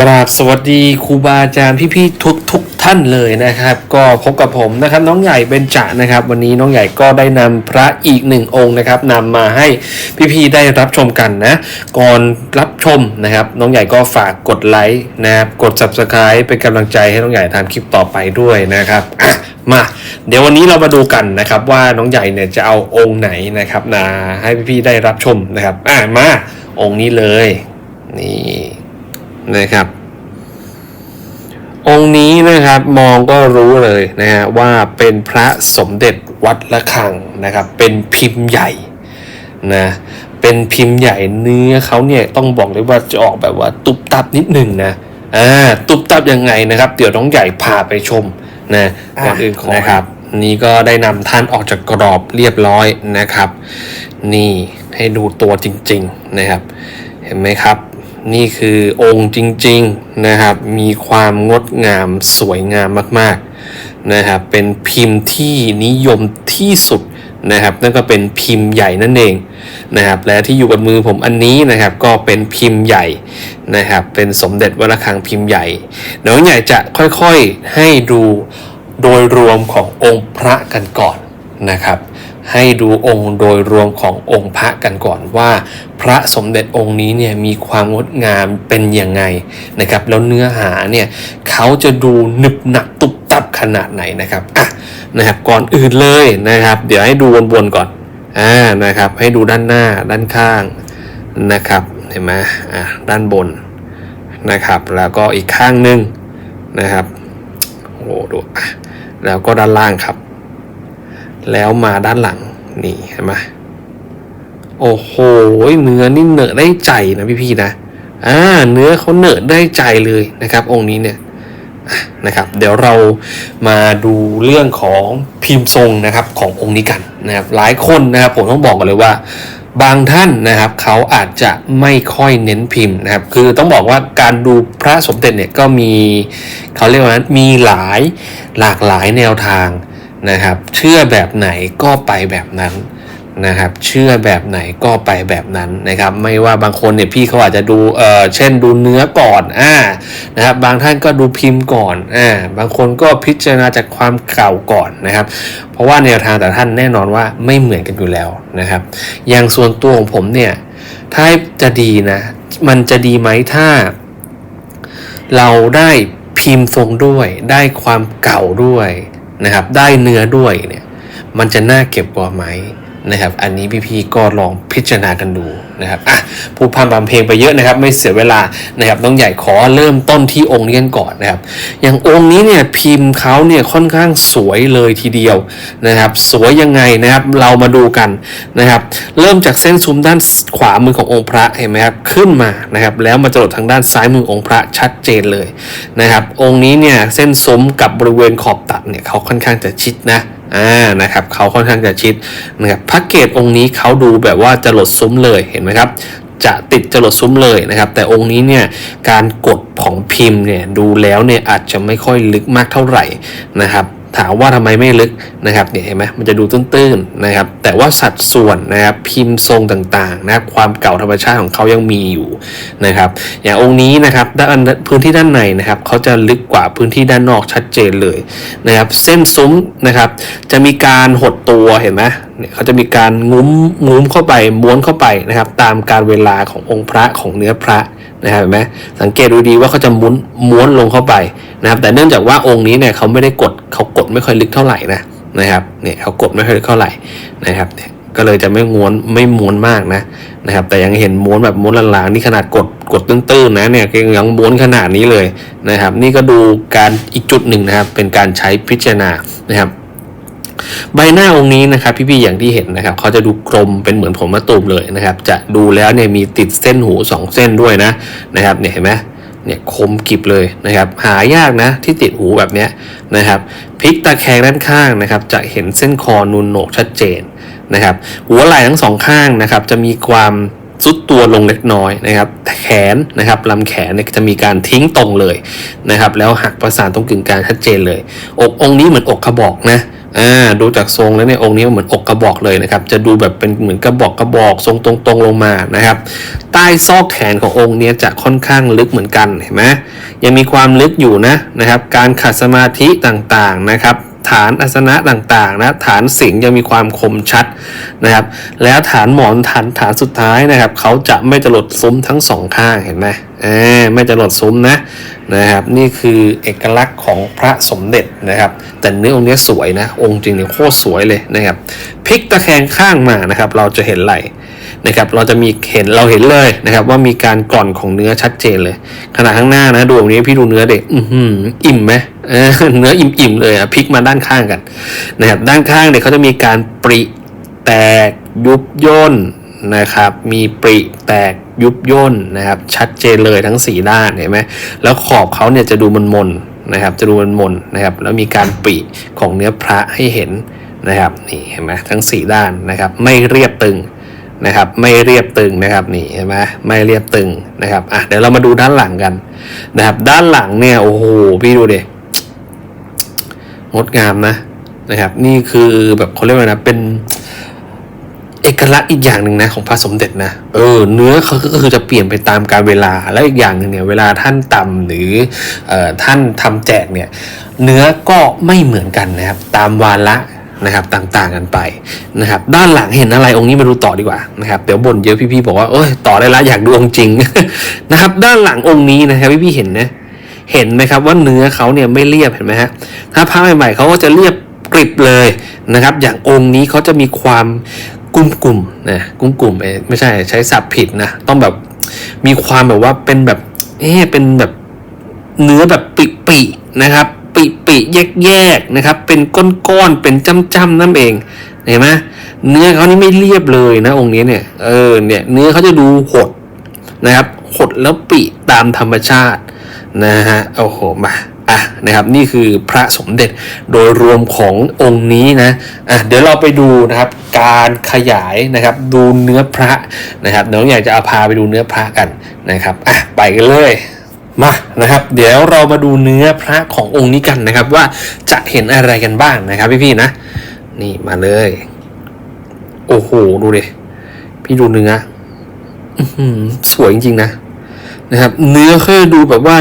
กราบสวัสดีครูบาอาจารย์พี่ๆทุกทุกท่านเลยนะครับ ก็พบกับผมนะครับน้องใหญ่เบญจนะครับ วันนี้น้องใหญ่ก็ได้นำพระอีกหนึ่งองค์นะครับนำมาให้พี่ๆได้รับชมกันนะ ก่อนรับชมนะครับ น้องใหญ่ก็ฝากกดไลค์นะครับกด subscribe เป็นกำลังใจให้น้องใหญ่ทำคลิปต่อไปด้วยนะครับมาเดี๋ยววันนี้เรามาดูกันนะครับว่าน้องใหญ่เนี่ยจะเอาองค์ไหนนะครับนะให้พี่ๆได้รับชมนะครับอะมาองค์นี้เลยนี่ นะครับ องค์นี้นะครับมองก็รู้เลยนะฮะว่าเป็นพระสมเด็จวัดละคังนะครับ เป็นพิมพ์ใหญ่นะเป็นพิมพ์ใหญ่เนื้อเขาเนี่ยต้องบอกเลยว่าจะออกแบบว่าตุบตับนิดหนึ่งนะอ่าตุบตับยังไงนะครับ เดี๋ยวน้องใหญ่พาไปชมนะอะก่อนอื่นขอนะครับ นี่ก็ได้นำท่านออกจากกรอบเรียบร้อยนะครับ นี่ให้ดูตัวจริง ๆนะครับ เห็นไหมครับ นี่คือองค์จริงๆนะครับ มีความงดงามสวยงามมากๆนะครับเป็นพิมพ์ที่นิยมที่สุดนะครับ นั่นก็เป็นพิมพ์ใหญ่นั่นเองนะครับ และที่อยู่บนมือผมอันนี้นะครับ ก็เป็นพิมพ์ใหญ่นะครับ เป็นสมเด็จวระฆังพิมพ์ใหญ่เดี๋ยวใหญ่จะค่อยๆให้ดูโดยรวมขององค์พระกันก่อนนะครับ ให้ดูองค์โดยรวมขององค์พระกันก่อนว่า พระสมเด็จองค์นี้เนี่ยมีความงดงามเป็นยังไงนะครับแล้วเนื้อหาเนี่ยเขาจะดูหนึบหนักตุบตับขนาดไหนนะครับอะนะครับก่อนอื่นเลยนะครับ เดี๋ยวให้ดูวนๆก่อนอ่านะครับให้ดูด้านหน้าด้านข้างนะครับเห็นไหมอะด้านบนนะครับแล้วก็อีกข้างหนึงนะครับโอ้โหดูแล้วก็ด้านล่างครับ แล้วมาด้านหลังนี่เห็นไหมโอ้โหเนื้อนี่เหนอะได้ใจนะพี่ๆนะอ่าเนื้อเขาเหนอะได้ใจเลยนะครับ องค์นี้เนี่ยนะครับ เดี๋ยวเรามาดูเรื่องของพิมพ์ทรงนะครับขององค์นี้กันนะครับหลายคนนะครับผมต้องบอกกันเลยว่าบางท่านนะครับเขาอาจจะไม่ค่อยเน้นพิมพ์นะครับ คือต้องบอกว่าการดูพระสมเด็จเนี่ยก็มีเขาเรียกว่ามีหลายหลากหลายแนวทาง นะครับ เชื่อแบบไหนก็ไปแบบนั้นนะครับ เชื่อแบบไหนก็ไปแบบนั้นนะครับ ไม่ว่าบางคนเนี่ยพี่เขาอาจจะดูเออเช่นดูเนื้อก่อนอ่านะครับ บางท่านก็ดูพิมพ์ก่อนอ่าบางคนก็พิจารณาจากความเก่าก่อนนะครับ เพราะว่าแนวทางแต่ท่านแน่นอนว่าไม่เหมือนกันอยู่แล้วนะครับ อย่างส่วนตัวของผมเนี่ยถ้าจะดีนะ มันจะดีไหมถ้า เราได้พิมพ์ทรงด้วย ได้ความเก่าด้วย นะครับ ได้เนื้อด้วยเนี่ย มันจะน่าเก็บกว่าไหม นะครับ อันนี้พี่ๆก็ลองพิจารณากันดูนะครับอะพูดพามบำเพลงไปเยอะนะครับ ไม่เสียเวลานะครับน้องใหญ่ขอเริ่มต้นที่องค์นี้กันก่อนนะครับ อย่างองค์นี้เนี่ยพิมพ์เขาเนี่ยค่อนข้างสวยเลยทีเดียวนะครับ สวยยังไงนะครับเรามาดูกันนะครับ เริ่มจากเส้นซุ้มด้านขวามือขององค์พระเห็นไหมครับขึ้นมานะครับ แล้วมาจรดทางด้านซ้ายมือองค์พระชัดเจนเลยนะครับ องค์นี้เนี่ยเส้นซุ้มกับบริเวณขอบตัดเนี่ยเขาค่อนข้างจะชิดนะ อ่านะครับเขาค่อนข้างจะชิดนะครับพระเกตองค์นี้เขาดูแบบว่าจะหลดซุ้มเลยเห็นไหมครับจะติดจรดซุ้มเลยนะครับ แต่องค์นี้เนี่ยการกดของพิมพ์เนี่ยดูแล้วเนี่ยอาจจะไม่ค่อยลึกมากเท่าไหร่นะครับ ถามว่าทำไมไม่ลึกนะครับเนี่ยเห็นไหมมันจะดูตื้นๆนะครับ แต่ว่าสัดส่วนนะครับพิมพ์ทรงต่างๆนะครับความเก่าธรรมชาติของเขายังมีอยู่นะครับ อย่างองค์นี้นะครับด้านพื้นที่ด้านในนะครับเขาจะลึกกว่าพื้นที่ด้านนอกชัดเจนเลยนะครับ เส้นซุ้มนะครับ จะมีการหดตัวเห็นไหม เนี่ยเขาจะมีการงุ้มงุ้มเข้าไปม้วนเข้าไปนะครับ ตามการเวลาขององค์พระของเนื้อพระนะครับเห็นไหมสังเกตดูดีว่าเขาจะม้วนม้วนลงเข้าไปนะครับ แต่เนื่องจากว่าองค์นี้เนี่ยเขาไม่ได้กดเขากดไม่ค่อยลึกเท่าไหร่นะนะครับเนี่ยเขากดไม่ค่อยลึกเท่าไหร่นะครับเนี่ยก็เลยจะไม่ม้วนไม่ม้วนมากนะนะครับ แต่ยังเห็นม้วนแบบม้วนลางๆนี่ขนาดกดกดตื้นๆนะเนี่ยยังม้วนขนาดนี้เลยนะครับ นี่ก็ดูการอีกจุดหนึ่งนะครับ เป็นการใช้พิจารณานะครับ ใบหน้าองค์นี้นะครับพี่ๆอย่างที่เห็นนะครับเขาจะดูกลมเป็นเหมือนผมมะตูมเลยนะครับ จะดูแล้วเนี่ยมีติดเส้นหูสองเส้นด้วยนะนะครับเนี่ยเห็นไหมเนี่ยคมกริบเลยนะครับ หายากนะที่ติดหูแบบนี้นะครับพลิกตะแคงด้านข้างนะครับ จะเห็นเส้นคอนูนโหนกชัดเจนนะครับ หัวไหล่ทั้งสองข้างนะครับ จะมีความซุดตัวลงเล็กน้อยนะครับ แขนนะครับลำแขนเนี่ยจะมีการทิ้งตรงเลยนะครับ แล้วหักประสานตรงกึ่งกลางชัดเจนเลย อกองค์นี้เหมือนอกกระบอกนะ อ่าดูจากทรงแล้วเนี่ยองค์นี้เหมือนอกกระบอกเลยนะครับ จะดูแบบเป็นเหมือนกระบอกกระบอกทรงตรงๆลงมานะครับ ใต้ซอกแขนขององค์นี้จะค่อนข้างลึกเหมือนกันเห็นไหมยังมีความลึกอยู่นะนะครับ การขัดสมาธิต่างๆนะครับ ฐานอาสนะต่างๆนะฐานสิงยังมีความคมชัดนะครับ แล้วฐานหมอนฐานฐานสุดท้ายนะครับ เขาจะไม่จะหลดซุ้มทั้งสองข้างเห็นไหมเออไม่จะหลดซุ้มนะนะครับ นี่คือเอกลักษณ์ของพระสมเด็จนะครับ แต่เนื้อองค์นี้สวยนะ องค์จริงเนี่ยโคตรสวยเลยนะครับพลิกตะแคงข้างมานะครับ เราจะเห็นไหลนะครับเราจะมีเห็นเราเห็นเลยนะครับ ว่ามีการกร่อนของเนื้อชัดเจนเลย ขนาดข้างหน้านะดูตรงนี้พี่ดูเนื้อเด็กอือหืออิ่มไหม เนื้ออิ่มๆเลยอะพลิกมาด้านข้างกันนะครับด้านข้างเนี่ยเขาจะมีการปริแตกยุบย่นนะครับมีปริแตกยุบย่นนะครับชัดเจนเลยทั้งสี่ด้านเห็นไหมแล้วขอบเขาเนี่ยจะดูมนมนๆนะครับจะดูมนมนๆนะครับแล้วมีการปริของเนื้อพระให้เห็นนะครับนี่เห็นไหมทั้งสี่ด้านนะครับไม่เรียบตึงนะครับไม่เรียบตึงนะครับนี่เห็นไหมไม่เรียบตึงนะครับอะเดี๋ยวเรามาดูด้านหลังกันนะครับด้านหลังเนี่ยโอ้โหพี่ดูดิ งดงามนะนะครับ นี่คือแบบเขาเรียกว่านะเป็นเอกลักษณ์อีกอย่างหนึ่งนะของพระสมเด็จนะเออเนื้อเขาก็คือจะเปลี่ยนไปตามกาลเวลาแล้วอีกอย่างหนึ่งเนี่ยเวลาท่านตำหรือออท่านทำแจกเนี่ยเนื้อก็ไม่เหมือนกันนะครับ ตามวาระนะครับต่างๆกันไปนะครับ ด้านหลังเห็นอะไรองค์นี้มาดูต่อดีกว่านะครับเดี๋ยวบ่นเยอะพี่ๆบอกว่าโอ้ยต่อได้ละอยากดูองค์จริงนะครับ ด้านหลังองค์นี้นะครับพี่ๆเห็นนะ เห็นไหมครับว่าเนื้อเขาเนี่ยไม่เรียบเห็นไหมฮะถ้าผ้าใหม่ๆเขาก็จะเรียบกริบเลยนะครับ อย่างองค์นี้เขาจะมีความกุ้มกุ่มนะกุ้มกุ่มเอไม่ใช่ใช้ศัพท์ผิดนะต้องแบบมีความแบบว่าเป็นแบบเอ๊เป็นแบบเนื้อแบบปิๆนะครับ ปิปิแยกแยกนะครับ เป็นก้อนๆเป็นจ้ำๆนั่นเองเห็นไหมเนื้อเขานี่ไม่เรียบเลยนะองค์นี้เนี่ยเออเนี่ยเนื้อเขาจะดูหดนะครับหดแล้วปิตามธรรมชาติ นะฮะโอ้โหมาอะนะครับนี่คือพระสมเด็จโดยรวมขององค์นี้นะอะเดี๋ยวเราไปดูนะครับการขยายนะครับดูเนื้อพระนะครับเดี๋ยวอยากจะเอาพาไปดูเนื้อพระกันนะครับอะไปกันเลยมานะครับเดี๋ยวเรามาดูเนื้อพระขององค์นี้กันนะครับ ว่าจะเห็นอะไรกันบ้างนะครับพี่ๆนะ นี่มาเลย โอ้โหดูดิพี่ดูเนื้ออื้อหือสวยจริงๆนะ นะครับเนื้อค่อดูแบบว่า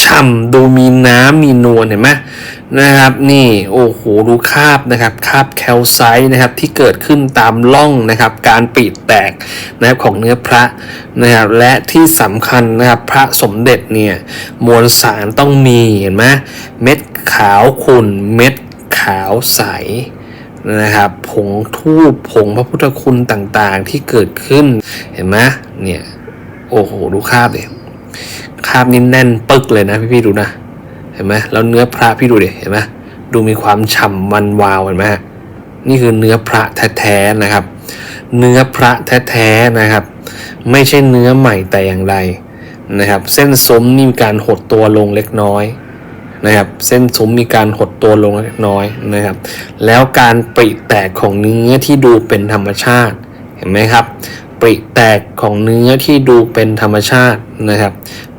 ฉ่ำดูมีน้ำมีนวลเห็นไหมนะครับ นี่โอ้โหดูคาบนะครับคาบแคลไซต์นะครับที่เกิดขึ้นตามร่องนะครับ การปีดแตกนะครับของเนื้อพระนะครับและที่สำคัญนะครับพระสมเด็จเนี่ยมวลสารต้องมีเห็นไหมเม็ดขาวขุ่นเม็ดขาวใสนะครับผงทูบผงพระพุทธคุณต่างๆที่เกิดขึ้นเห็นไหมเนี่ยโอ้โหดูคาบเลย คราบนี่แน่นปึกเลยนะพี่ๆดูนะ เห็นไหมแล้วเนื้อพระพี่ดูดิเห็นไหมดูมีความฉ่ำมันวาวเห็นไหมนี่คือเนื้อพระแท้ๆนะครับ เนื้อพระแท้ๆนะครับ ไม่ใช่เนื้อใหม่แต่อย่างใดนะครับ เส้นซุ้มนี่มีการหดตัวลงเล็กน้อยนะครับ เส้นซุ้มมีการหดตัวลงเล็กน้อยนะครับ แล้วการปริแตกของเนื้อที่ดูเป็นธรรมชาติเห็นไหมครับ ปริแตกของเนื้อที่ดูเป็นธรรมชาตินะครับ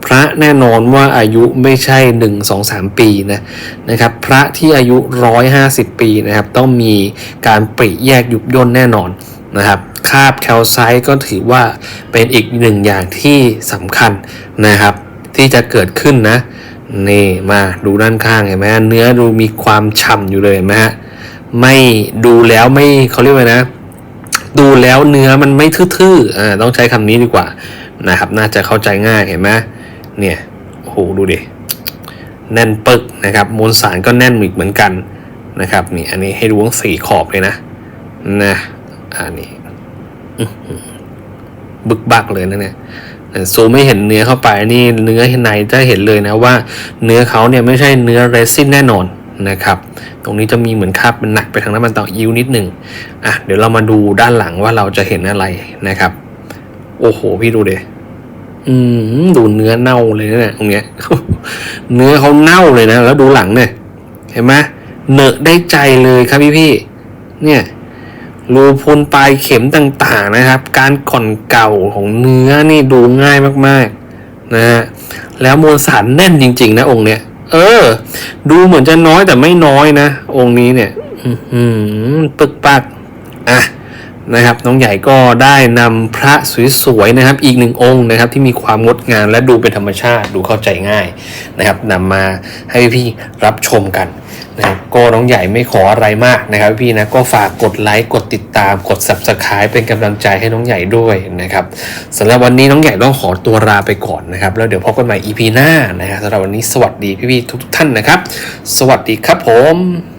พระแน่นอนว่าอายุไม่ใช่ 1 2 3 ปีนะนะครับ พระที่อายุ 150 ปีนะครับ ต้องมีการปริแยกยุบย่นแน่นอนนะครับคาบแคลไซต์ก็ถือว่าเป็นอีกหนึ่งอย่างที่สำคัญนะครับ ที่จะเกิดขึ้นนะนี่มาดูด้านข้างเห็นไหมเนื้อดูมีความฉ่ำอยู่เลยเห็นไหมฮะไม่ดูแล้วไม่เขาเรียกว่านะ ดูแล้วเนื้อมันไม่ทื่อๆอ่าต้องใช้คำนี้ดีกว่านะครับ น่าจะเข้าใจง่ายเห็นไหมเนี่ยโอ้โหดูดิแน่นปึกนะครับมวลสารก็แน่นอีกเหมือนกันนะครับนี่อันนี้ให้ดูทั้งสี่ขอบเลยนะนะอันนี้บึกบักเลยนะเนี่ยซูไม่เห็นเนื้อเข้าไปนี่เนื้อในจะเห็นเลยนะว่า เนื้อเขาเนี่ยไม่ใช่เนื้อเรซินแน่นอน นะครับ ตรงนี้จะมีเหมือนคราบเป็นหนักไปทางน้ำมันเต่อยิวนิดหนึ่งอะเดี๋ยวเรามาดูด้านหลังว่าเราจะเห็นอะไรนะครับ โอ้โห พี่ดูเดอืมดูเนื้อเน่าเลยนะเนี่ยตรงเนี้ย เนื้อเขาเน่าเลยนะ แล้วดูหลังเนี่ย เห็นไหมเหนอะได้ใจเลยครับพี่พี่เนี่ยรูพุนปลายเข็มต่างๆนะครับ การก่อนเก่าของเนื้อนี่ดูง่ายมากๆนะฮะแล้วมวลสารแน่นจริง ๆ นะองค์เนี้ย เออ ดูเหมือนจะน้อยแต่ไม่น้อยนะ องค์นี้เนี่ยออื้อหือปึกปัก อะ นะครับ น้องใหญ่ก็ได้นำพระสวยๆนะครับ อีกหนึ่งองค์นะครับ ที่มีความงดงามและดูเป็นธรรมชาติดูเข้าใจง่ายนะครับนำมาให้พี่รับชมกันนะครับก็น้องใหญ่ไม่ขออะไรมากนะครับพี่นะก็ฝากกดไลค์กดติดตามกด subscribe เป็นกำลังใจให้น้องใหญ่ด้วยนะครับสำหรับวันนี้น้องใหญ่ต้องขอตัวลาไปก่อนนะครับ แล้วเดี๋ยวพบกันใหม่ EP หน้านะครับสำหรับวันนี้สวัสดีพี่ๆทุกท่านนะครับ สวัสดีครับผม